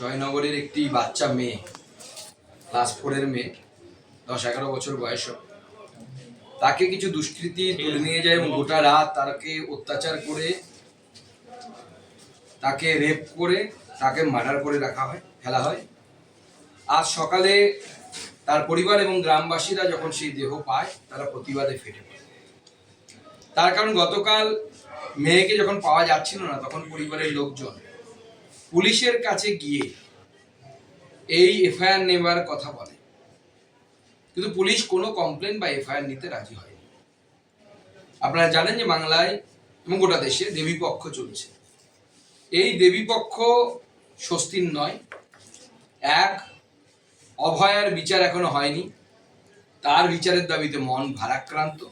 জয়নগরের একটি বাচ্চা মেয়ে ক্লাস ফোরের মেয়ে, দশ এগারো বছর বয়স। তাকে কিছু দুষ্কৃতী তুলে নিয়ে যায় এবং গোটা রাত তাকে অত্যাচার করে, তাকে রেপ করে, তাকে মার্ডার করে রাখা হয়, ফেলা হয় আজ সকালে তার পরিবার এবং গ্রামবাসীরা যখন সেই দেহ পায়, তারা প্রতিবাদে ফেটে পড়ে তার কারণ গতকাল মেয়েকে যখন পাওয়া যাচ্ছিল না, তখন পরিবারের লোকজন পুলিশের কাছে গিয়ে এই এফআইআর নেবার কথা বলে। কিন্তু পুলিশ কোনো কমপ্লেন বা এফআইআর নিতে রাজি হয়নি। আপনারা জানেন যে বাংলায় এবং গোটা দেশে দেবীপক্ষ চলছে। এই দেবীপক্ষ স্বস্তির নয়। এক, অভয়ার বিচার এখনও হয়নি। তার বিচারের দাবিতে মন ভারাক্রান্ত।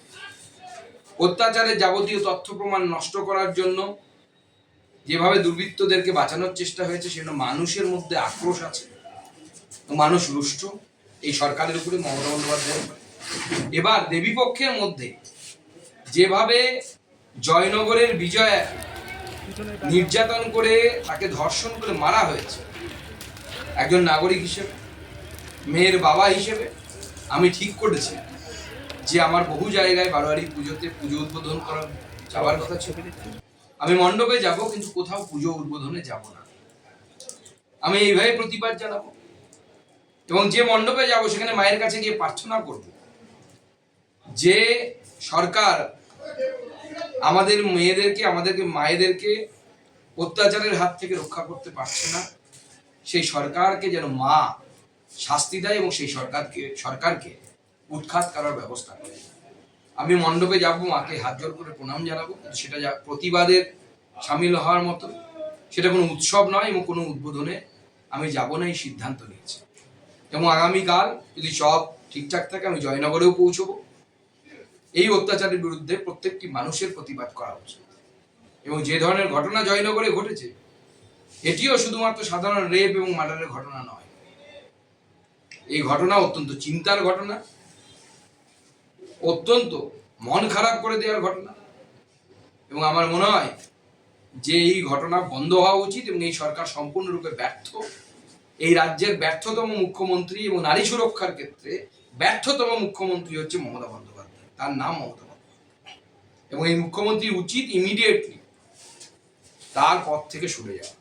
অত্যাচারের যাবতীয় তথ্য প্রমাণ নষ্ট করার জন্য যেভাবে দুর্বৃত্তদেরকে বাঁচানোর চেষ্টা হয়েছে, সেজন্য মানুষের মধ্যে আক্রোশ আছে। মানুষ রুষ্ট। এই সরকারের উপরে মমতা বন্দ্যোপাধ্যায়ের উপরে। এবার দেবীপক্ষের মধ্যে যেভাবে জয়নগরের বিজয়া নির্যাতন করে তাকে ধর্ষণ করে মারা হয়েছে, একজন নাগরিক হিসেবে, মেয়ের বাবা হিসেবে, আমি ঠিক করেছি যে আমার বহু জায়গায় বারোয়ারি পুজোতে পুজো উদ্বোধন করার যাওয়ার কথা ছিল। আমি মণ্ডপে যাব, কিন্তু কোথাও পুজো উদ্বোধনে যাব না। আমি এইভাবে প্রতিবাদ জানাব। এবং যে মণ্ডপে যাব, সেখানে মায়ের কাছে গিয়ে প্রার্থনা করব। যে সরকার আমাদের মেয়েদেরকে, আমাদেরকে মায়েদেরকে অত্যাচারের হাত থেকে রক্ষা করতে পারছে না, সেই সরকারকে যেন মা শাস্তি দেয় এবং সেই সরকারকে সরকারকে উৎখাত করার ব্যবস্থা করে। আমি মণ্ডপে যাব, মাকে হাত জোর করে প্রণাম জানাব। সেটা যা প্রতিবাদের সামিল হওয়ার মতো। সেটা কোনো উৎসব নয়, এবং কোনো উদ্বোধনে আমি যাব না, এই সিদ্ধান্ত নিয়েছি। এবং আগামীকাল যদি সব ঠিকঠাক থাকে, আমি জয়নগরেও পৌঁছবো। এই অত্যাচারের বিরুদ্ধে প্রত্যেকটি মানুষের প্রতিবাদ করা উচিত। এবং যে ধরনের ঘটনা জয়নগরে ঘটেছে, এটিও শুধুমাত্র সাধারণ রেপ এবং মার্ডারের ঘটনা নয়। এই ঘটনা অত্যন্ত চিন্তার ঘটনা। অত্যন্ত মন খারাপ করে দেওয়ার ঘটনা। এবং আমার মনে হয় যে এই ঘটনা বন্ধ হওয়া উচিত এবং এই সরকার সম্পূর্ণরূপে ব্যর্থ। এই রাজ্যের ব্যর্থতম মুখ্যমন্ত্রী এবং নারী সুরক্ষার ক্ষেত্রে ব্যর্থতম মুখ্যমন্ত্রী হচ্ছে মমতা বন্দ্যোপাধ্যায়। তার নাম মমতা এবং এই মুখ্যমন্ত্রী উচিত ইমিডিয়েটলি তার পথ থেকে সরে যাওয়া।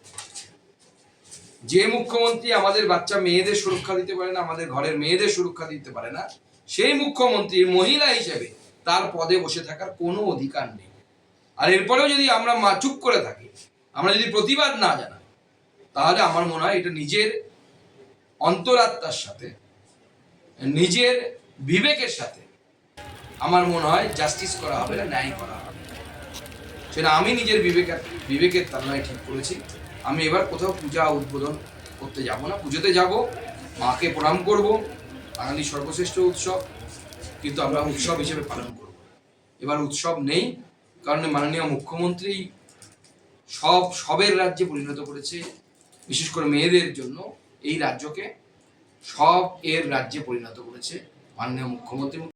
যে মুখ্যমন্ত্রী আমাদের বাচ্চা মেয়েদের সুরক্ষা দিতে পারে না, আমাদের ঘরের মেয়েদের সুরক্ষা দিতে পারে না সেই মুখ্যমন্ত্রী মহিলা হিসেবে তার পদে বসে থাকার কোনো অধিকার নেই। আর এরপরেও যদি আমরা মা, চুপ করে থাকি, আমরা যদি প্রতিবাদ না জানাই, তাহলে আমার মনে হয় এটা নিজের অন্তরাত্মার সাথে, নিজের বিবেকের সাথে আমার মনে হয় জাস্টিস করা হবে না, ন্যায় করা হবে সেটা আমি নিজের বিবেকের বিবেকের তালনায় ঠিক করেছি। আমি এবার কোথাও পূজা উদ্বোধন করতে যাব না। পুজোতে যাব, মাকে প্রণাম করব। বাঙালির সর্বশ্রেষ্ঠ উৎসব, কিন্তু আমরা উৎসব হিসেবে পালন করব। এবার উৎসব নেই, কারণে মাননীয় মুখ্যমন্ত্রী সব, সবের রাজ্যে পরিণত করেছে, বিশেষ করে মেয়েদের জন্য এই রাজ্যকে সব এর রাজ্যে পরিণত করেছে মাননীয় মুখ্যমন্ত্রী।